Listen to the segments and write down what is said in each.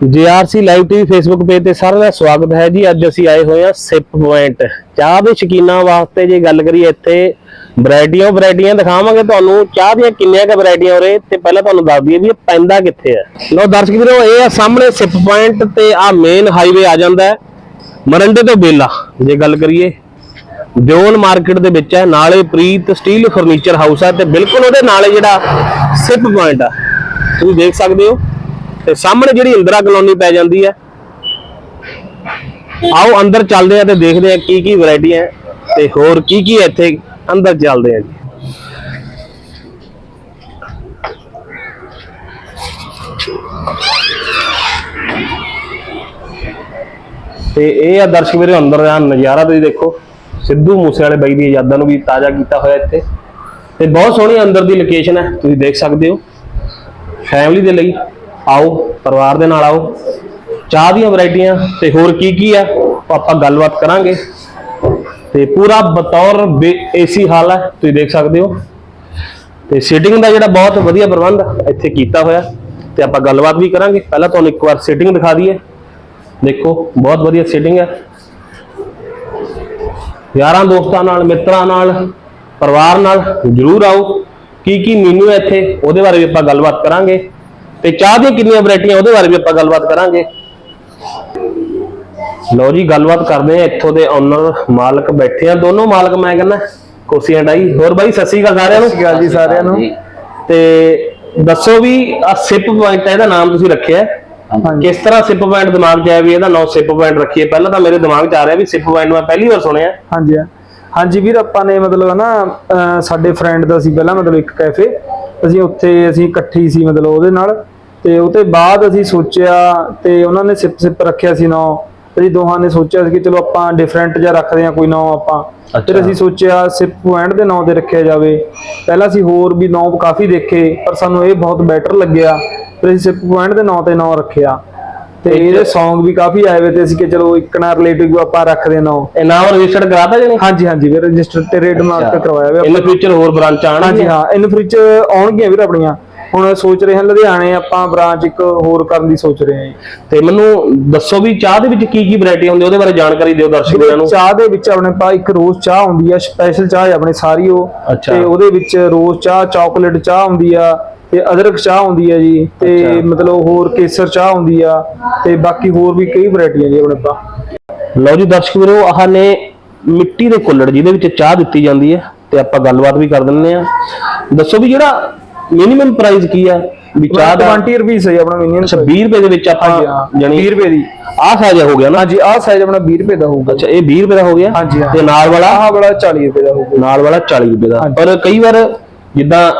GRC live TV Facebook page ਤੇ ਸਾਰਿਆਂ ਦਾ ਸਵਾਗਤ ਹੈ ਜੀ। ਅੱਜ ਅਸੀਂ ਆਏ ਹੋਏ ਹਾਂ ਸਿਪ ਪੁਆਇੰਟ। ਚਾਹ ਦੇ ਸ਼ੌਕੀਨਾਂ ਵਾਸਤੇ ਜੇ ਗੱਲ ਕਰੀਏ ਇੱਥੇ, ਵੈਰਾਈਟੀਆਂ ਵੈਰਾਈਟੀਆਂ ਦਿਖਾਵਾਂਗੇ ਤੁਹਾਨੂੰ। ਚਾਹ ਦੀਆਂ ਕਿੰਨੀਆਂ ਕੁ ਵੈਰਾਈਟੀਆਂ ਉਰੇ? ਤੇ ਪਹਿਲਾਂ ਤੁਹਾਨੂੰ ਦੱਸ ਦਈਏ ਵੀ ਇਹ ਪੈਂਦਾ ਕਿੱਥੇ ਹੈ। ਲੋ ਦਰਸ਼ਕ ਵੀਰੋ, ਇਹ ਆ ਸਾਹਮਣੇ ਸਿਪ ਪੁਆਇੰਟ ਤੇ ਆ ਮੇਨ ਹਾਈਵੇ ਆ ਜਾਂਦਾ ਹੈ। ਮਰੰਡੇ ਤੋਂ ਬੇਲਾ, ਜੇ ਗੱਲ ਕਰੀਏ। ਦਿਓਨ ਮਾਰਕੀਟ ਦੇ ਵਿੱਚ ਹੈ, ਨਾਲੇ ਪ੍ਰੀਤ ਸਟੀਲ ਫਰਨੀਚਰ ਹਾਊਸ ਹੈ ਤੇ ਬਿਲਕੁਲ ਉਹਦੇ ਨਾਲੇ ਜਿਹੜਾ ਸਿਪ ਪੁਆਇੰਟ ਆ। ਤੁਸੀਂ ਦੇਖ ਸਕਦੇ ਹੋ। ਤੇ ਸਾਹਮਣੇ ਜਿਹੜੀ ਇੰਦਰਾ ਕਲੋਨੀ ਪੈ ਜਾਂਦੀ ਹੈ। ਆਓ ਅੰਦਰ ਚੱਲਦੇ ਆ ਤੇ ਦੇਖਦੇ ਆ ਕੀ ਕੀ ਵੈਰਾਈਟੀਆਂ ਹੈ ਤੇ ਹੋਰ ਕੀ ਕੀ ਹੈ ਇੱਥੇ ਅੰਦਰ ਚੱਲਦੇ ਆ ਜੀ। ਤੇ ਇਹ ਆ ਦਰਸ਼ਕ ਵੀਰੇ, ਅੰਦਰ ਦਾ ਨਜ਼ਾਰਾ ਤੁਸੀਂ ਦੇਖੋ। ਸਿੱਧੂ ਮੂਸੇ ਵਾਲੇ ਬਾਈ ਦੀ ਯਾਦਾਂ ਨੂੰ ਵੀ ਤਾਜ਼ਾ ਕੀਤਾ ਹੋਇਆ ਇੱਥੇ। ਤੇ ਬਹੁਤ ਸੋਹਣੀ ਅੰਦਰ ਦੀ ਲੋਕੇਸ਼ਨ ਹੈ, ਤੁਸੀਂ ਦੇਖ ਸਕਦੇ ਹੋ। ਫੈਮਿਲੀ ਦੇ ਲਈ। ਆਓ, ਪਰਿਵਾਰ ਦੇ ਨਾਲ ਆਓ। ਚਾਹ ਦੀਆਂ ਵੈਰਾਈਟੀਆਂ ਤੇ ਹੋਰ ਕੀ ਕੀ ਆ ਉਹ ਆਪਾਂ ਗੱਲਬਾਤ ਕਰਾਂਗੇ। ਤੇ ਪੂਰਾ ਬਤੌਰ ਏਸੀ ਹਾਲ ਹੈ ਤੁਸੀਂ ਦੇਖ ਸਕਦੇ ਹੋ। ਤੇ ਸੀਟਿੰਗ ਦਾ ਜਿਹੜਾ ਬਹੁਤ ਵਧੀਆ ਪ੍ਰਬੰਧ ਇੱਥੇ ਕੀਤਾ ਹੋਇਆ। ਤੇ ਆਪਾਂ ਗੱਲਬਾਤ ਵੀ ਕਰਾਂਗੇ। ਪਹਿਲਾਂ ਤੁਹਾਨੂੰ ਇੱਕ ਵਾਰ ਸੀਟਿੰਗ ਦਿਖਾ ਦਈਏ। ਦੇਖੋ, ਬਹੁਤ ਵਧੀਆ ਸੀਟਿੰਗ ਹੈ ਯਾਰਾਂ ਦੋਸਤਾਂ ਨਾਲ, ਮਿੱਤਰਾਂ ਨਾਲ, ਪਰਿਵਾਰ ਨਾਲ ਜਰੂਰ ਆਓ। ਕੀ ਕੀ ਮੀਨੂ ਹੈ ਇੱਥੇ, ਉਹਦੇ ਬਾਰੇ ਵੀ ਆਪਾਂ ਗੱਲਬਾਤ ਕਰਾਂਗੇ। ਤੇ ਚਾਹ ਦੀਆਂ ਕਿੰਨੀਆਂ ਵੈਰਾਈਟੀਆਂ ਉਹਦੇ ਬਾਰੇ ਵੀ ਆਪਾਂ ਗੱਲਬਾਤ ਕਰਾਂਗੇ। ਲਓ ਜੀ ਗੱਲਬਾਤ ਕਰਦੇ ਆ ਇੱਥੋਂ ਦੇ ਓਨਰ ਮਾਲਕ ਬੈਠੇ ਆ। ਦੋਨੋਂ ਮਾਲਕ ਮੈਂ ਕਹਿੰਦਾ ਕੁਰਸੀਆਂ ਡਾਈ ਹੋਰ ਬਾਈ ਸਤਿ ਸ਼੍ਰੀ ਅਕਾਲ ਸਾਰਿਆਂ ਨੂੰ। ਸਤਿ ਸ਼੍ਰੀ ਅਕਾਲ ਜੀ ਸਾਰਿਆਂ ਨੂੰ। ਤੇ ਦੱਸੋ ਵੀ ਆ ਸਿਪ ਪੁਆਇੰਟ ਇਹਦਾ ਨਾਮ ਤੁਸੀਂ ਰੱਖਿਆ। ਕਿਸ ਤਰ੍ਹਾਂ ਸਿਪ ਪੁਆਇੰਟ ਦਿਮਾਗ 'ਚ ਆਇਆ ਵੀ ਇਹਦਾ ਨਾਮ ਸਿਪ ਪੁਆਇੰਟ ਰੱਖੀਏ? ਪਹਿਲਾਂ ਤਾਂ ਮੇਰੇ ਦਿਮਾਗ 'ਚ ਆ ਰਿਹਾ ਵੀ ਸਿਪ ਪੁਆਇੰਟ ਮੈਂ ਪਹਿਲੀ ਵਾਰ ਸੁਣਿਆ। ਹਾਂਜੀ ਹਾਂਜੀ ਵੀਰ ਆਪਾਂ ਨੇ ਮਤਲਬ ਨਾ ਸਾਡੇ ਫਰੈਂਡ ਦਾ ਸੀ ਪਹਿਲਾਂ ਮਤਲਬ ਇੱਕ ਕੈਫੇ ਅਸੀਂ ਉੱਥੇ ਅਸੀਂ ਇਕੱਠੀ ਸੀ ਮਤਲਬ ਉਹਦੇ ਨਾਲ। ਤੇ ਉਹ ਤੋਂ ਬਾਅਦ ਅਸੀਂ ਸੋਚਿਆ ਤੇ ਉਹਨਾਂ ਨੇ ਸਿਪ ਸਿਪ ਰੱਖਿਆ ਸੀ ਨਾਂ। ਅਸੀਂ ਦੋਹਾਂ ਨੇ ਸੋਚਿਆ ਸੀ ਕਿ ਚਲੋ ਆਪਾਂ ਡਿਫਰੈਂਟ ਜਿਹਾ ਰੱਖਦੇ ਹਾਂ ਕੋਈ ਨਾਂ ਆਪਾਂ। ਫਿਰ। ਅਸੀਂ ਸੋਚਿਆ ਸਿਪ ਪੁਆਇੰਟ ਦੇ ਨਾਂ ਤੇ ਰੱਖਿਆ ਜਾਵੇ। ਪਹਿਲਾਂ ਅਸੀਂ ਹੋਰ ਵੀ ਨਾਂ ਕਾਫੀ ਦੇਖੇ ਪਰ ਸਾਨੂੰ ਇਹ ਬਹੁਤ ਬੈਟਰ ਲੱਗਿਆ। ਫਿਰ ਅਸੀਂ ਸਿਪ ਪੁਆਇੰਟ ਦੇ ਨਾਂ ਤੇ ਨਾਂ ਰੱਖਿਆ। ਤੇ ਇਹਦੇ Song ਵੀ ਕਾਫੀ ਆਏ ਹੋਏ ਤੇ ਅਸੀਂ ਕਿ ਚਲੋ ਇੱਕ ਨਾਲ ਰਿਲੇਟਿਵ ਆਪਾਂ ਰੱਖਦੇ ਨਾਂ। ਇਹ ਨਾਮ ਰਜਿਸਟਰਡ ਕਰਾਤਾ ਜਣੇ ਹਾਂਜੀ ਹਾਂਜੀ ਵੀਰ ਰਜਿਸਟਰ ਤੇ ਰੇਟ ਮਾਰਕ ਕਰਵਾਇਆ ਹੋਇਆ ਇਨ ਫਿਊਚਰ ਹੋਰ ਬ੍ਰਾਂਚ ਹਾਂਜੀ ਆਣਗੀਆਂ ਹਾਂ ਇਨ ਫ੍ਰਿਜ ਆਉਣਗੀਆਂ ਵੀਰ ਆਪਣੀਆਂ। ਹੁਣ ਸੋਚ ਰਹੇ ਹਾਂ ਲੁਧਿਆਣੇ ਆਪਾਂ ਬ੍ਰਾਂਚ ਇੱਕ ਹੋਰ ਕਰਨ ਦੀ ਸੋਚ ਰਹੇ ਹਾਂ ਜੀ। ਤੇ ਮੈਨੂੰ ਦੱਸੋ ਵੀ ਚਾਹ ਦੇ ਵਿੱਚ ਕੀ ਕੀ ਵੈਰਾਈਟੀ ਹੁੰਦੀ ਉਹਦੇ ਬਾਰੇ ਜਾਣਕਾਰੀ ਦਿਓ ਦਰਸ਼ਕ ਨੂੰ ਚਾਹ ਦੇ ਵਿੱਚ ਆਪਣੇ ਪਾ ਇੱਕ ਰੋਜ਼ ਚਾਹ ਹੁੰਦੀ ਆ ਸਪੈਸ਼ਲ ਚਾਹ ਹੈ ਆਪਣੇ ਸਾਰੀ ਉਹ। ਤੇ ਉਹਦੇ ਵਿੱਚ ਰੋਜ਼ ਚਾਹ ਚਾਕਲੇਟ ਚਾਹ ਹੁੰਦੀ ਆ ਤੇ ਅਦਰਕ ਚਾਹ ਹੁੰਦੀ ਆ ਜੀ ਤੇ। ਮਤਲਬ ਹੋਰ ਕੇਸਰ ਚਾਹ ਹੁੰਦੀ ਆ ਤੇ ਬਾਕੀ ਹੋਰ ਵੀ ਕਈ ਵੈਰਾਈਟੀਆਂ ਜੀ ਆਪਣੇ ਪਾ ਲਓ ਜੀ ਦਰਸ਼ਕ ਵੀਰੋ ਆਹ ਨੇ ਮਿੱਟੀ ਦੇ ਕੁੱਲੜ ਜਿਹਦੇ ਵਿੱਚ ਚਾਹ ਦਿੱਤੀ ਜਾਂਦੀ ਹੈ ਤੇ ਆਪਾਂ ਗੱਲਬਾਤ ਵੀ ਕਰ ਦਿੰਦੇ ਆ ਦੱਸੋ ਵੀ ਜਿਹੜਾ ਮਿਨੀਮਮ ਪ੍ਰਾਈਸ ਕੀ ਆ? ਵੀ ਚਾਹ ਦਾ 20 ਰੁਪਏ ਸਹੀ ਆਪਣਾ ਮਿਨੀਮਮ ਅੱਛਾ 20 ਰੁਪਏ ਦੇ ਵਿੱਚ ਆਪਾਂ ਜਾਨੀ 20 ਰੁਪਏ ਦੀ। ਆਹ ਸਾਈਜ਼ ਹੋ ਗਿਆ ਨਾ? ਹਾਂਜੀ ਆਹ ਸਾਈਜ਼ ਆਪਣਾ 20 ਰੁਪਏ ਦਾ ਹੋਊਗਾ। ਅੱਛਾ ਇਹ 20 ਰੁਪਏ ਦਾ ਹੋ ਗਿਆ? ਹਾਂਜੀ ਤੇ ਨਾਲ ਵਾਲਾ? ਆਹ ਵਾਲਾ 40 ਰੁਪਏ ਦਾ ਹੋਊਗਾ। ਨਾਲ ਵਾਲਾ 40 ਰੁਪਏ ਦਾ। ਪਰ ਕਈ ਵਾਰ ਜਿੱਦਾਂ।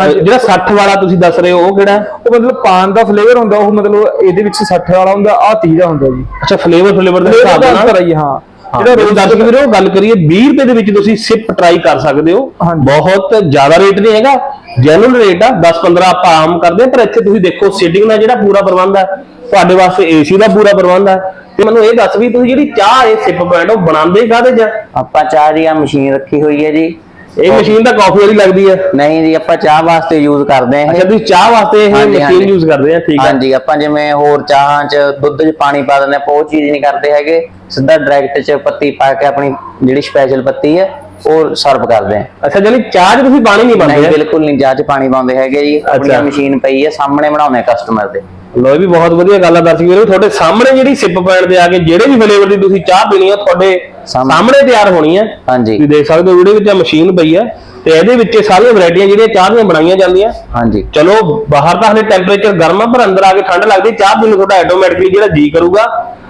ਜਿਹੜਾ 60 ਵਾਲਾ ਤੁਸੀਂ ਦੱਸ ਰਹੇ ਹੋ ਉਹ ਕਿਹੜਾ? ਉਹ ਮਤਲਬ ਪਾਨ ਦਾ ਫਲੇਵਰ ਹੁੰਦਾ ਉਹ ਮਤਲਬ ਇਹਦੇ ਵਿੱਚ 60 ਵਾਲਾ ਹੁੰਦਾ ਆ 30 ਦਾ ਹੁੰਦਾ ਜੀ। ਅੱਛਾ ਫਲੇਵਰ ਫਲੇਵਰ ਦੇ ਹਿਸਾਬ ਨਾਲ। ਹਾਂ। ਜਿਹੜਾ ਰੋਜ਼ ਦਰਸ਼ਕ ਵੀਰੋ ਗੱਲ ਕਰੀਏ 20 ਰੁਪਏ ਦੇ ਵਿੱਚ ਤੁਸੀਂ ਸਿਪ ਟਰਾਈ ਕਰ ਸਕਦੇ ਹੋ। ਬਹੁਤ ਜ਼ਿਆਦਾ ਰੇਟ ਨਹੀਂ ਹੈਗਾ। ਜੈਨੂਅਲ ਰੇਟ ਆ 10 15 ਆਪਾਂ ਆਮ ਕਰਦੇ ਪਰ ਇੱਥੇ ਤੁਸੀਂ ਦੇਖੋ ਸੀਟਿੰਗ ਦਾ ਜਿਹੜਾ ਪੂਰਾ ਪ੍ਰਬੰਧ ਹੈ ਤੁਹਾਡੇ ਵਾਸਤੇ ਏਸੀ ਦਾ ਪੂਰਾ ਪ੍ਰਬੰਧ ਹੈ ਤੇ ਮੈਨੂੰ ਇਹ ਦੱਸ ਵੀ ਤੁਸੀਂ ਜਿਹੜੀ ਚਾਹ ਇਹ ਸਿਪ ਪੁਆਇੰਟ ਉਹ ਬਣਾਉਂਦੇ ਕਾਹਦੇ ਚ ਆ? ਆਪਾਂ ਚਾਹ ਦੀ ਆ ਮਸ਼ੀਨ ਰੱਖੀ ਹੋਈ ਹੈ ਜੀ। ਇਹ ਮਸ਼ੀਨ ਤਾਂ ਕਾਫੀ ਵਾਲੀ ਲੱਗਦੀ ਹੈ ਨਹੀਂ ਜੀ ਆਪਾਂ ਚਾਹ ਵਾਸਤੇ ਯੂਜ਼ ਕਰਦੇ ਹਾਂ ਅੱਛਾ ਤੁਸੀਂ ਚਾਹ ਵਾਸਤੇ ਇਹ ਹਾਂਜੀ, ਮਸ਼ੀਨ ਹਾਂਜੀ। ਯੂਜ਼ ਕਰਦੇ ਆ ਠੀਕ ਹੈ ਹਾਂਜੀ ਆਪਾਂ ਜਿਵੇਂ ਹੋਰ ਚਾਹਾਂ 'ਚ ਦੁੱਧ 'ਚ ਪਾਣੀ ਪਾ ਦਿੰਦੇ ਆਪਾਂ ਉਹ ਚੀਜ਼ ਨਹੀਂ ਕਰਦੇ ਹੈਗੇ। ਸਿੱਧਾ ਡਾਇਰੈਕਟ 'ਚ ਪੱਤੀ ਪਾ ਕੇ ਆਪਣੀ ਜਿਹੜੀ ਸਪੈਸ਼ਲ ਪੱਤੀ ਹੈ ਉਹ ਸਰਵ ਕਰਦੇ ਹਾਂ ਅੱਛਾ ਜਾਨੀ ਚਾਹ 'ਚ ਤੁਸੀਂ ਪਾਣੀ ਨਹੀਂ ਨਹੀਂ ਪਾਉਂਦੇ ਬਿਲਕੁਲ ਨਹੀਂ ਚਾਹ 'ਚ ਪਾਣੀ ਪਾਉਂਦੇ ਹੈਗੇ ਜੀ। ਆਪਣੀ ਅੱਛਾ। ਮਸ਼ੀਨ ਪਈ ਹੈ ਸਾਹਮਣੇ ਬਣਾਉਂਦੇ ਕਸਟਮਰ ਦੇ। ਲੋ ਇਹ ਵੀ ਬਹੁਤ ਵਧੀਆ ਗੱਲ ਆ ਦਰਸ਼ਕ ਵੀਰੋ ਤੁਹਾਡੇ ਸਾਹਮਣੇ ਜਿਹੜੀ ਸਿਪ ਪੁਆਇੰਟ ਤੇ ਆ ਕੇ ਜਿਹੜੇ ਵੀ ਫਲੇਵਰ ਦੀ ਤੁਸੀਂ ਚਾਹ ਪੀਣੀ ਆ ਤੁਹਾਡੇ ਸਾਹਮਣੇ। ਤਿਆਰ ਹੋਣੀ ਹੈ ਹਾਂਜੀ। ਤੁਸੀਂ ਦੇਖ ਸਕਦੇ ਹੋ ਜਿਹੜੇ ਵਿੱਚ ਮਸ਼ੀਨ ਪਈ ਹੈ ਤੇ ਇਹਦੇ ਵਿੱਚ ਇਹ ਸਾਰੀਆਂ ਵੈਰਾਈਟੀਆਂ ਜਿਹੜੀਆਂ ਚਾਹ ਦੀਆਂ ਬਣਾਈਆਂ ਜਾਂਦੀਆਂ। ਹਾਂਜੀ। ਚਲੋ ਬਾਹਰ ਤਾਂ ਹਲੇ ਟੈਂਪਰੇਚਰ ਗਰਮ ਆ ਪਰ ਅੰਦਰ ਆ ਕੇ ਠੰਡ ਲੱਗਦੀ ਚਾਹ ਪੀਣ ਨੂੰ ਤੁਹਾਡਾ ਆਟੋਮੈਟਿਕਲੀ ਜਿਹੜਾ ਜੀ ਕਰੂਗਾ।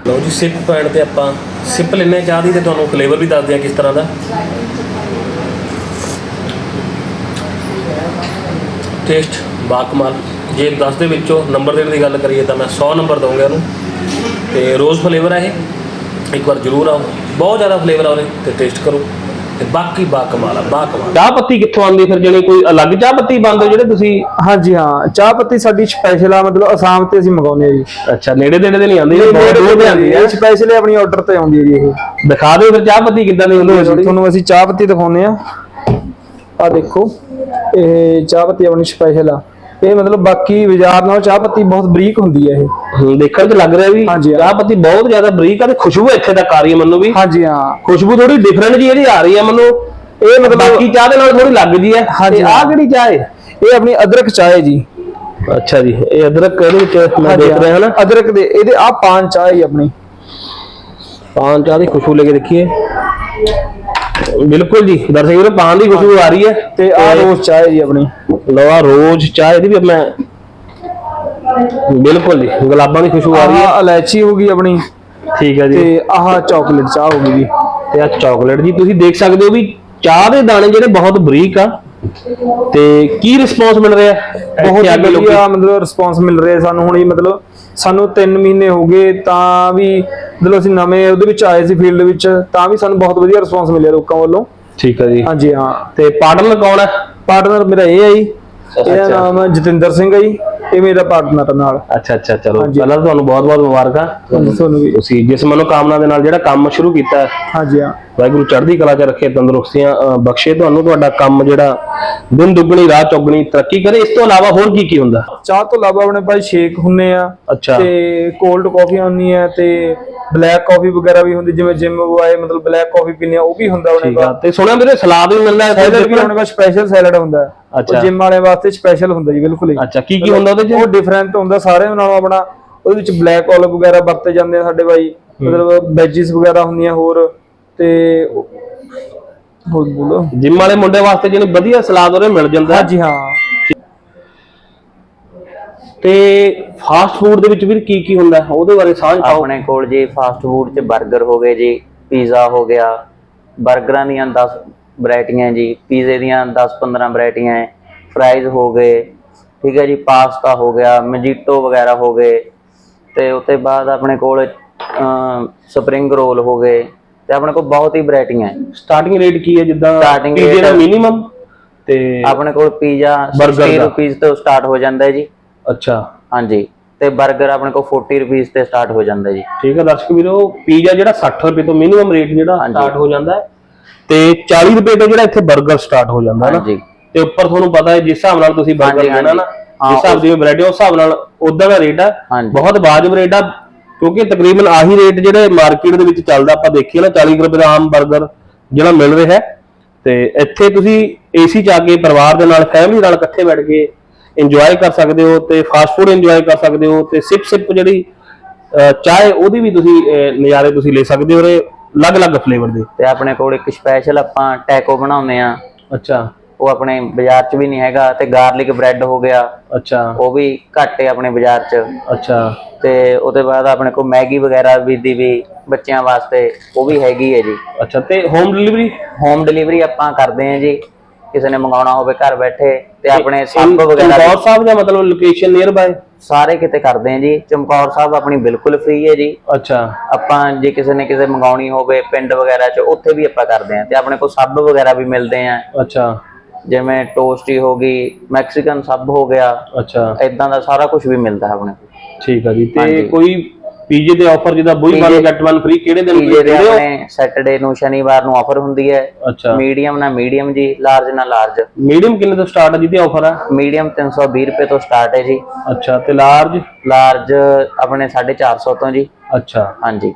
ਲਓ ਜੀ ਸਿਪ ਪੁਆਇੰਟ ਤੇ ਆਪਾਂ ਸਿਪ ਲੈਣੇ ਚਾਹ ਦੀ ਤੇ ਤੁਹਾਨੂੰ ਫਲੇਵਰ ਵੀ ਦੱਸਦੇ ਆ ਕਿਸ ਤਰ੍ਹਾਂ ਦਾ। ਟੇਸਟ ਬਾਕਮਾਲ ਜੇ 10 ਦੇ ਵਿੱਚੋਂ ਨੰਬਰ ਦੇਣ ਦੀ ਗੱਲ ਕਰੀਏ ਤਾਂ ਮੈਂ 100 ਨੰਬਰ ਦਊਂਗਾ ਇਹਨੂੰ। ਤੇ ਰੋਜ਼ ਫਲੇਵਰ ਹੈ ਇਹ। ਇੱਕ ਵਾਰ ਜ਼ਰੂਰ ਆਓ। ਬਹੁਤ ਜ਼ਿਆਦਾ ਫਲੇਵਰ ਆ ਉਹਦੇ ਤੇ ਟੇਸਟ ਕਰੋ। ਤੇ ਬਾਕੀ ਬਾਕਮਾਲ ਆ ਬਾਕਮਾਲ ਚਾਹ ਪੱਤੀ ਕਿੱਥੋਂ ਆਉਂਦੀ? ਫਿਰ ਜਿਹੜੀ ਕੋਈ ਅਲੱਗ ਚਾਹ ਪੱਤੀ ਬੰਦੇ ਜਿਹੜੇ ਤੁਸੀਂ ਹਾਂਜੀ ਹਾਂ। ਚਾਹ ਪੱਤੀ ਸਾਡੀ ਸਪੈਸ਼ਲ ਆ ਮਤਲਬ ਅਸਾਮ ਤੇ ਅਸੀਂ ਮੰਗਾਉਂਦੇ ਆ ਜੀ। ਅੱਛਾ ਨੇੜੇ ਨੇੜੇ ਦੇ ਨਹੀਂ ਆਉਂਦੀ ਇਹ ਬਹੁਤ ਦੂਰ ਦੇ ਆਉਂਦੀ ਹੈ। ਇਹ ਸਪੈਸ਼ਲ ਆਪਣੀ ਆਰਡਰ ਤੇ ਆਉਂਦੀ ਹੈ ਜੀ ਇਹ। ਦਿਖਾ ਦਿਓ ਫਿਰ ਚਾਹ ਪੱਤੀ ਕਿੱਦਾਂ ਦੀ ਹੁੰਦੀ ਹੈ ਤੁਹਾਨੂੰ ਅਸੀਂ ਚਾਹ ਪੱਤੀ ਦਿਖਾਉਂਦੇ ਆ ਆ ਦੇਖੋ ਇਹ ਚਾਹ ਪੱਤੀ ਆਪਣੀ ਸਪੈਸ਼ਲ ਆ। ਇਹ ਮਤਲਬ ਬਾਕੀ ਬਾਜ਼ਾਰ ਨਾਲੋਂ ਚਾਹ ਪੱਤੀ ਬਹੁਤ ਬਰੀਕ ਹੁੰਦੀ ਹੈ ਇਹ। ਦੇਖਣ 'ਚ ਲੱਗ ਰਿਹਾ ਵੀ ਹਾਂਜੀ, ਹਾਂ। ਚਾਹ ਪੱਤੀ ਬਹੁਤ ਜ਼ਿਆਦਾ ਬਰੀਕ ਆ ਤੇ ਖੁਸ਼ਬੂ ਇੱਥੇ ਤੱਕ ਆ ਰਹੀ ਹੈ ਮੈਨੂੰ ਵੀ। ਹਾਂਜੀ ਹਾਂ। ਖੁਸ਼ਬੂ ਥੋੜੀ ਡਿਫਰੈਂਟ ਜੀ ਇਹਦੀ ਆ ਰਹੀ ਹੈ ਮੈਨੂੰ। ਇਹ ਮਤਲਬ ਬਾਕੀ ਚਾਹ ਦੇ ਨਾਲ ਥੋੜੀ ਲੱਗਦੀ ਹੈ। ਹਾਂਜੀ, ਤੇ ਆਹ ਹਾਂ। ਕਿਹੜੀ ਚਾਹ ਹੈ? ਇਹ ਆਪਣੀ ਅਦਰਕ ਚਾਹ ਹੈ ਜੀ। ਅੱਛਾ ਜੀ ਇਹ ਅਦਰਕ ਇਹਦੇ ਵਿੱਚ ਮੈਂ ਦੇਖ ਰਿਹਾ ਹਾਂ ਨਾ ਅਦਰਕ ਦੇ ਇਹਦੇ ਆ ਪਾਨ ਚਾਹ ਹੈ ਜੀ ਆਪਣੀ। ਪਾਨ ਚਾਹ ਦੀ ਖੁਸ਼ਬੂ ਲੈ ਕੇ ਦੇਖੀਏ। ਬਿਲਕੁਲ ਜੀ ਦਰਸ਼ਕ ਵੀਰੋ ਪਾਨ ਦੀ ਖੁਸ਼ਬੂ ਆ ਰਹੀ ਹੈ ਤੇ ਆ ਰੋਜ਼ ਚਾਹ ਹੈ ਜੀ ਆਪਣੀ। ਲਓ ਆਹ ਰੋਜ਼ ਚਾਹ ਇਹਦੀ ਵੀ ਮੈਂ ਬਿਲਕੁਲ ਜੀ ਗੁਲਾਬਾਂ ਦੀ ਖੁਸ਼ਬੂ ਆ ਰਹੀ ਹੈ। ਇਲਾਇਚੀ ਹੋ ਗਈ ਆਪਣੀ। ਠੀਕ ਹੈ ਜੀ। ਤੇ ਆਹ ਚਾਕਲੇਟ ਚਾਹ ਹੋ ਗਈ ਜੀ। ਤੇ ਆ ਚਾਕਲੇਟ ਜੀ ਤੁਸੀਂ ਦੇਖ ਸਕਦੇ ਹੋ ਵੀ ਚਾਹ ਦੇ ਦਾਣੇ ਜਿਹੜੇ ਬਹੁਤ ਬਰੀਕ ਆ। ਤੇ ਕੀ ਰਿਸਪੌਂਸ ਮਿਲ ਰਿਹਾ? ਬਹੁਤ ਆ ਵਧੀਆ ਮਤਲਬ ਰਿਸਪੌਂਸ ਮਿਲ ਰਿਹਾ ਸਾਨੂੰ ਹੁਣ ਇਹ ਮਤਲਬ ਸਾਨੂੰ 3 ਮਹੀਨੇ ਹੋ ਗਏ ਤਾਂ ਵੀ ਮਤਲਬ ਅਸੀਂ ਨਵੇਂ ਉਹਦੇ ਵਿੱਚ ਆਏ ਸੀ ਫੀਲਡ ਵਿੱਚ ਤਾਂ ਵੀ ਸਾਨੂੰ ਬਹੁਤ ਵਧੀਆ ਰਿਸਪੌਂਸ ਮਿਲਿਆ ਲੋਕਾਂ ਵੱਲੋਂ। ਠੀਕ ਹੈ ਜੀ। ਹਾਂਜੀ ਹਾਂ। ਤੇ ਪਾਰਟਨਰ ਕੌਣ ਹੈ? ਪਾਰਟਨਰ ਮੇਰਾ ਇਹ ਹੈ ਜੀ। ਇਹਦਾ। ਨਾਮ ਹੈ ਜਤਿੰਦਰ ਸਿੰਘ ਹੈ ਜੀ। ਇਹ ਮੇਰਾ ਪਾਰਟਨਰ ਨਾਲ। ਅੱਛਾ ਅੱਛਾ ਚਲੋ। ਹਾਂਜੀ। ਪਹਿਲਾਂ ਤਾਂ ਤੁਹਾਨੂੰ ਬਹੁਤ ਬਹੁਤ ਮੁਬਾਰਕਾਂ। ਤੁਹਾਨੂੰ ਵੀ। ਤੁਸੀਂ ਜਿਸ ਮਨੋਕਾਮਨਾ ਦੇ ਨਾਲ ਜਿਹੜਾ ਕੰਮ ਸ਼ੁਰੂ ਕੀਤਾ ਹੈ, ਹਾਂਜੀ ਹਾਂ। ਵਾਹਿਗੁਰੂ ਚੜ੍ਹਦੀ ਕਲਾ ਚ ਰੱਖੇ ਤੰਦਰੁਸਤੀਆਂ ਅਹ, ਬਖਸ਼ੇ ਤੁਹਾਨੂੰ ਤੁਹਾਡਾ ਕੰਮ ਜਿਹੜਾ ਦਿਨ ਦੁੱਗਣੀ ਰਾਤ ਚੌਗਣੀ ਤਰੱਕੀ ਕਰੇ। ਇਸ ਤੋਂ ਇਲਾਵਾ ਹੋਰ ਕੀ ਕੀ ਹੁੰਦਾ? ਚਾਹ ਤੋਂ ਇਲਾਵਾ ਆਪਣੇ ਪਾਸ ਸ਼ੇਕ ਹੁੰਨੇ ਆ ਅੱਛਾ। ਤੇ ਕੋਲਡ ਕਾਫੀ ਹੁੰਦੀ ਹੈ ਤੇ ਬਲੈਕ ਕਾਫੀ ਵਗੈਰਾ ਵੀ ਹੁੰਦੀ ਜਿਵੇਂ ਜਿਮ ਵਾਏ ਮਤਲਬ ਬਲੈਕ ਕਾਫੀ ਪੀਂਦੇ ਆ ਉਹ ਵੀ ਹੁੰਦਾ ਠੀਕ ਆ। ਪਾਸ ਤੇ ਸੁਣਿਆ ਵੀਰੇ ਸਲਾਦ ਵੀ ਮਿਲਦਾ ਹੈ ਸੈਲਡ ਵੀ ਆਪਣੇ ਪਾਸ ਸਪੈਸ਼ਲ ਸੈਲਡ ਹੁੰਦਾ ਹੈ। ਅੱਛਾ। ਜਿਮ ਵਾਲਿਆਂ ਵਾਸਤੇ ਸਪੈਸ਼ਲ ਹੁੰਦਾ ਜੀ ਬਿਲਕੁਲ ਹੀ ਅੱਛਾ ਕੀ ਕੀ ਹੁੰਦਾ ਉਹਦੇ ਚ ਉਹ ਡਿਫਰੈਂਟ ਹੁੰਦਾ ਸਾਰਿਆਂ ਨਾਲੋਂ ਆਪਣਾ ਉਹਦੇ ਵਿੱਚ ਬਲੈਕ ਓਲਿਵ ਵਗੈਰਾ ਵਰਤੇ ਜਾਂਦੇ ਆ ਸਾਡੇ ਬਾਈ ਮਤਲਬ ਵੈਜੀਸ ਵਗੈਰਾ ਹੁੰਦੀਆਂ ਹੋਰ ਤੇ ਹੋਰ ਬੋਲੋ ਜਿਮ ਵਾਲੇ ਮੁੰਡੇ ਵਾਸਤੇ ਜਿਹੜੀ ਵਧੀਆ ਸਲਾਦ ਉਹਰੇ ਮਿਲ ਜਾਂਦਾ ਹੈ। ਹਾਂਜੀ ਹਾਂ ਤੇ ਫਾਸਟ ਫੂਡ ਦੇ ਵਿੱਚ ਵੀ ਕੀ ਕੀ ਹੁੰਦਾ ਹੈ? ਉਹਦੇ ਬਾਰੇ ਸਾਂਝ ਪਾਓ ਆਪਣੇ ਕੋਲ ਜੀ ਫਾਸਟ ਫੂਡ 'ਚ 버ਗਰ ਹੋ ਗਏ ਜੀ ਪੀਜ਼ਾ ਹੋ ਗਿਆ 버ਗਰਾਂ ਦੀਆਂ 10 ਵੈਰਾਈਟੀਆਂ ਜੀ ਪੀਜ਼ੇ ਦੀਆਂ 10-15 ਵੈਰਾਈਟੀਆਂ ਹੈ ਫਰਾਈਜ਼ ਹੋ ਗਏ ਠੀਕ ਹੈ ਜੀ ਪਾਸਤਾ ਹੋ ਗਿਆ ਮਜੀਟੋ ਵਗੈਰਾ ਹੋ ਗਏ ਤੇ ਉਸ ਤੋਂ ਬਾਅਦ ਆਪਣੇ ਕੋਲ ਸਪਰਿੰਗ ਰੋਲ ਹੋ ਗਏ ਤੇ ਆਪਣੇ ਕੋਲ ਬਹੁਤ ਹੀ ਵੈਰਾਈਟੀਆਂ ਹੈ। ਸਟਾਰਟਿੰਗ ਰੇਟ ਕੀ ਹੈ ਜਿੱਦਾਂ Starting ਪੀਜ਼ੇ ਦਾ ਮਿਨੀਮਮ ਤੇ ਆਪਣੇ ਕੋਲ ਪੀਜ਼ਾ Burger 60 ਦਾ। ਰੁਪਏ ਤੋਂ ਸਟਾਰਟ ਹੋ ਜਾਂਦਾ ਹੈ ਜੀ। ਅੱਛਾ। ਹਾਂਜੀ ਤੇ 버ਗਰ ਆਪਣੇ ਕੋਲ 40 ਰੁਪਏ ਤੇ ਸਟਾਰਟ ਹੋ ਜਾਂਦਾ ਜੀ। ਠੀਕ ਹੈ ਦਰਸ਼ਕ ਵੀਰੋ ਪੀਜ਼ਾ ਜਿਹੜਾ 60 ਰੁਪਏ ਤੋਂ ਮਿਨੀਮਮ ਰੇਟ ਜਿਹੜਾ। ਸਟਾਰਟ ਹੋ ਜਾਂਦਾ ਹੈ ਤੇ 40 ਰੁਪਏ ਤੋਂ ਜਿਹੜਾ ਇੱਥੇ 버ਗਰ ਸਟਾਰਟ ਹੋ ਜਾਂਦਾ ਨਾ। ਤੇ ਉੱਪਰ ਤੁਹਾਨੂੰ ਪਤਾ ਹੈ ਜਿਸ ਹਿਸਾਬ ਨਾਲ ਤੁਸੀਂ 버ਗਰ ਲੈਣਾ ਨਾ ਜਿਸ ਹਿਸਾਬ ਦੀ ਬ੍ਰੈਡ ਹੈ ਹਿਸਾਬ ਨਾਲ ਉਦਾਂ ਦਾ ਰੇਟ ਆ। ਬਹੁਤ ਵਾਜਬ ਰੇਟ ਆ ਕਿਉਂਕਿ ਤਕਰੀਬਨ ਆਹੀ ਰੇਟ ਜਿਹੜੇ ਮਾਰਕੀਟ ਦੇ ਵਿੱਚ ਚੱਲਦਾ ਆਪਾਂ ਦੇਖੀਏ ਨਾ 40 ਰੁਪਏ ਦਾ ਆਮ 버ਗਰ ਜਿਹੜਾ ਮਿਲ ਰਿਹਾ ਹੈ। ਤੇ ਇੱਥੇ ਤੁਸੀਂ ਏਸੀ ਚ ਕੇ ਪਰਿਵਾਰ ਦੇ ਨਾਲ ਫੈਮਿਲੀ ਨਾਲ ਇਕੱਠੇ ਬੈਠ ਕੇ ਇੰਜੋਏ ਕਰ ਸਕਦੇ ਹੋ ਤੇ ਫਾਸਟ ਫੂਡ ਇੰਜੋਏ ਕਰ ਸਕਦੇ ਹੋ ਤੇ ਸਿਪ ਸਿਪ ਜਿਹੜੀ ਅਹ ਚਾਹ ਉਹਦੀ ਵੀ ਤੁਸੀਂ ਨਜ਼ਾਰੇ ਤੁਸੀਂ ਲੈ ਸਕਦੇ ਹੋ ਰੇ ਅਲੱਗ-ਅਲੱਗ ਫਲੇਵਰ ਦੇ। ਤੇ ਆਪਣੇ ਕੋਲ ਇੱਕ ਸਪੈਸ਼ਲ ਆਪਾਂ ਟੈਕੋ ਬਣਾਉਂਦੇ ਆ ਅੱਛਾ। ਉਹ ਆਪਣੇ ਬਾਜ਼ਾਰ 'ਚ ਵੀ ਨਹੀਂ ਹੈਗਾ ਤੇ ਗਾਰਲਿਕ ਬ੍ਰੈਡ ਹੋ ਗਿਆ। ਅੱਛਾ। ਉਹ ਵੀ ਘੱਟ ਹੈ ਆਪਣੇ ਬਾਜ਼ਾਰ 'ਚ। ਅੱਛਾ। ਤੇ ਉਹਦੇ ਬਾਅਦ ਆਪਣੇ ਕੋਲ ਮੈਗੀ ਵਗੈਰਾ ਵੀ ਦੀ ਵੀ ਬੱਚਿਆਂ ਵਾਸਤੇ ਉਹ ਵੀ ਹੈਗੀ ਹੈ ਜੀ। ਅੱਛਾ ਤੇ ਹੋਮ ਡਿਲੀਵਰੀ ਹੋਮ ਡਿਲੀਵਰੀ ਆਪਾਂ ਕਰਦੇ ਹਾਂ ਜੀ। ਕਿਸੇ ਨੇ ਮੰਗਾਉਣਾ ਹੋਵੇ ਘਰ ਬੈਠੇ ਤੇ ਆਪਣੇ ਸੱਪ ਵਗੈਰਾ ਚਮਕੌਰ ਸਾਹਿਬ ਦਾ ਮਤਲਬ ਲੋਕੇਸ਼ਨ ਨੀਅਰ ਬਾਏ ਸਾਰੇ ਕਿਤੇ ਕਰਦੇ ਹਾਂ ਜੀ। ਚਮਕੌਰ ਸਾਹਿਬ ਆਪਣੀ ਬਿਲਕੁਲ ਫ੍ਰੀ ਹੈ ਜੀ। ਅੱਛਾ। ਆਪਾਂ ਜੇ ਕਿਸੇ ਨੇ ਕਿਸੇ ਮੰਗਾਉਣੀ ਹੋਵੇ ਪਿੰਡ ਵਗੈਰਾ 'ਚ ਉੱਥੇ ਵੀ ਆਪਾਂ ਕਰਦੇ ਹਾਂ ਤੇ ਆਪਣੇ ਕੋਲ ਸੱਬ ਵਗੈਰਾ ਵੀ ਮਿਲਦੇ ਆ। ਅੱਛਾ। ਜਿਵੇਂ ਟੋਸਟੀ ਹੋ ਗਈ ਮੈਕਸੀਕਨ ਸੱਬ ਹੋ ਗਿਆ। ਅੱਛਾ। ਇਦਾਂ ਦਾ ਸਾਰਾ ਕੁਝ ਵੀ ਮਿਲਦਾ ਆਪਣੇ ਕੋਲ। ਠੀਕ ਆ ਜੀ। ਤੇ। ਕੋਈ ਪੀਜੇ ਦੇ ਆਫਰ ਜਿਹਦਾ buy PJ get one free ਕਿਹੜੇ ਦਿਨ ਪੀਜੇ ਦੇ ਦਿੰਦੇ ਹੋ? ਆਪਣੇ ਸੈਟਰਡੇ ਨੂੰ ਸ਼ਨੀਵਾਰ ਨੂੰ ਆਫਰ ਹੁੰਦੀ ਹੈ। ਅੱਛਾ। ਮੀਡੀਅਮ ਨਾਲ ਮੀਡੀਅਮ ਜੀ ਲਾਰਜ ਨਾਲ ਲਾਰਜ ਮੀਡੀਅਮ ਕਿੰਨੇ ਤੋਂ ਸਟਾਰਟ ਹੈ ਜਿਹਦੀ ਆਫਰ ਹੈ ਮੀਡੀਅਮ 320 ਰੁਪਏ ਤੋਂ ਸਟਾਰਟ ਹੈ ਜੀ। ਅੱਛਾ ਤੇ ਲਾਰਜ ਲਾਰਜ ਆਪਣੇ 450 ਤੋਂ ਜੀ। ਅੱਛਾ। ਹਾਂਜੀ।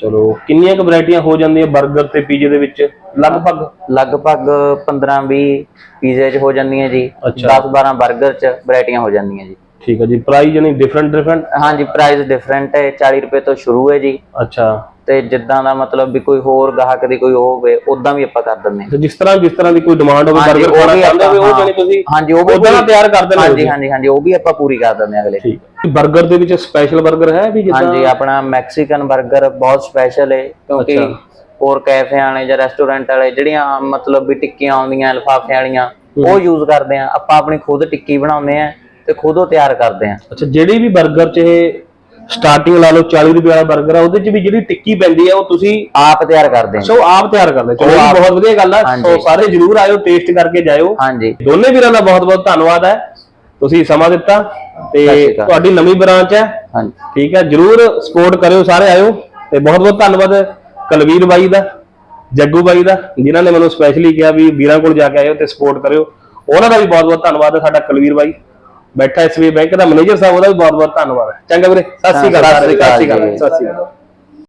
ਚਲੋ ਕਿੰਨੀਆਂ ਕੁ ਵੈਰਾਈਟੀਆਂ ਹੋ ਜਾਂਦੀਆਂ 버ਗਰ ਤੇ ਪੀਜੇ ਦੇ ਵਿੱਚ? ਲਗਭਗ? ਲਗਭਗ 15 20 ਪੀਜ਼ੇ 'ਚ ਹੋ ਜਾਂਦੀਆਂ ਜੀ। ਅੱਛਾ। 10 12 버ਗਰ 'ਚ ਵੈਰਾਈਟੀਆਂ ਹੋ ਜਾਂਦੀਆਂ ਜੀ। ਠੀਕ ਹੈ ਜੀ ਪ੍ਰਾਈਸ ਜਾਨੀ ਡਿਫਰੈਂਟ ਡਿਫਰੈਂਟ ਹਾਂਜੀ ਪ੍ਰਾਈਸ ਡਿਫਰੈਂਟ ਹੈ 40 ਰੁਪਏ ਤੋਂ ਸ਼ੁਰੂ ਹੈ ਜੀ। ਅੱਛਾ। ਤੇ ਜਿੱਦਾਂ ਦਾ ਮਤਲਬ ਵੀ ਕੋਈ ਹੋਰ ਗਾਹਕ ਦੀ ਕੋਈ ਉਹ ਹੋਵੇ ਉਦਾਂ ਵੀ ਆਪਾਂ ਕਰ ਦਿੰਦੇ ਜਿਸ ਤਰ੍ਹਾਂ ਜਿਸ ਤਰ੍ਹਾਂ ਦੀ ਕੋਈ ਡਿਮਾਂਡ ਹੋਵੇ ਸਰਵਰ ਕੋਲ ਚਾਹੁੰਦੇ ਹੋ ਉਹ ਜਾਨੀ ਤੁਸੀਂ ਹਾਂਜੀ ਉਹ ਵੀ ਉਦਾਂ ਤਿਆਰ ਕਰ ਦਿੰਦੇ ਹਾਂਜੀ ਹਾਂਜੀ ਹਾਂਜੀ ਉਹ ਵੀ ਆਪਾਂ ਪੂਰੀ ਕਰ ਦਿੰਦੇ ਅਗਲੇ ਠੀਕ। 버ਗਰ ਦੇ ਵਿੱਚ ਸਪੈਸ਼ਲ ਬਰਗਰ ਹੈ ਵੀ ਜਿੱਦਾਂ? ਹਾਂਜੀ ਆਪਣਾ ਮੈਕਸੀਕਨ 버ਗਰ ਬਹੁਤ ਸਪੈਸ਼ਲ ਹੈ ਕਿਉਂਕਿ ਹੋਰ ਕੈਫੇ ਆਣੇ ਜਾਂ ਰੈਸਟੋਰੈਂਟ ਵਾਲੇ ਜਿਹੜੀਆਂ ਮਤਲਬ ਵੀ ਟਿੱਕੀਆਂ ਆਉਂਦੀਆਂ ਲਫਾਫੇ ਵਾਲੀਆਂ ਉਹ ਯੂਜ਼ ਕਰਦੇ ਆ ਆਪਾਂ ਆਪਣੀ ਖੁਦ ਟਿੱਕੀ ਬਣਾਉਂਦੇ ਆ ਤੇ ਖੁਦ ਉਹ ਤਿਆਰ ਕਰਦੇ ਆ। ਅੱਛਾ ਜਿਹੜੀ ਵੀ 버ਗਰ ਚ ਇਹ ਸਟਾਰਟਿੰਗ ਲਾ ਲਓ 40 ਰੁਪਏ ਵਾਲਾ 버ਗਰ ਆ ਉਹਦੇ ਚ ਵੀ ਜਿਹੜੀ ਟਿੱਕੀ ਪੈਂਦੀ ਆ ਉਹ ਤੁਸੀਂ ਆਪ ਤਿਆਰ ਕਰਦੇ ਆ। ਸੋ ਆਪ ਤਿਆਰ ਕਰਦੇ ਚਲੋ ਇਹ ਬਹੁਤ ਵਧੀਆ ਗੱਲ ਆ। ਹਾਂਜੀ। ਸੋ ਸਾਰੇ ਜਰੂਰ ਆਇਓ ਟੇਸਟ ਕਰਕੇ ਜਾਇਓ। ਹਾਂਜੀ। ਦੋਨੇ ਵੀਰਾਂ ਦਾ ਬਹੁਤ ਬਹੁਤ ਧੰਨਵਾਦ ਹੈ। ਤੁਸੀਂ ਸਮਾਂ ਦਿੱਤਾ ਸਤਿ ਤੇ ਸ਼੍ਰੀ ਅਕਾਲ। ਤੁਹਾਡੀ ਨਵੀਂ ਬ੍ਰਾਂਚ ਹੈ। ਹਾਂਜੀ। ਠੀਕ ਹੈ ਜਰੂਰ ਸਪੋਰਟ ਕਰਿਓ ਸਾਰੇ ਆਇਓ। ਤੇ ਬਹੁਤ ਬਹੁਤ ਧੰਨਵਾਦ ਕਲਵੀਰ ਬਾਈ ਦਾ ਜੱਗੂ ਬਾਈ ਦਾ ਜਿਨ੍ਹਾਂ ਨੇ ਮੈਨੂੰ ਸਪੈਸ਼ਲੀ ਕਿਹਾ ਵੀ ਵੀਰਾਂ ਕੋਲ ਜਾ ਕੇ ਆਇਓ ਤੇ ਸਪੋਰਟ ਕਰਿਓ। ਉਹਨਾਂ ਦਾ ਵੀ ਬਹੁਤ ਬਹੁਤ ਧੰਨਵਾਦ ਹੈ ਸਾਡਾ ਕਲਵੀਰ ਬਾਈ। ਬੈਠਾ ਐਸਬੀਆਈ ਬੈਂਕ ਦਾ ਮੈਨੇਜਰ ਸਾਹਿਬ ਉਹਦਾ ਵੀ ਬਹੁਤ ਬਹੁਤ ਧੰਨਵਾਦ ਹੈ। ਚੰਗਾ ਵੀਰੇ ਸਤਿ ਸ਼੍ਰੀ ਅਕਾਲ। ਸਤਿ ਸ਼੍ਰੀ। ਅਕਾਲ ਸਤਿ ਸ਼੍ਰੀ ਅਕਾਲ।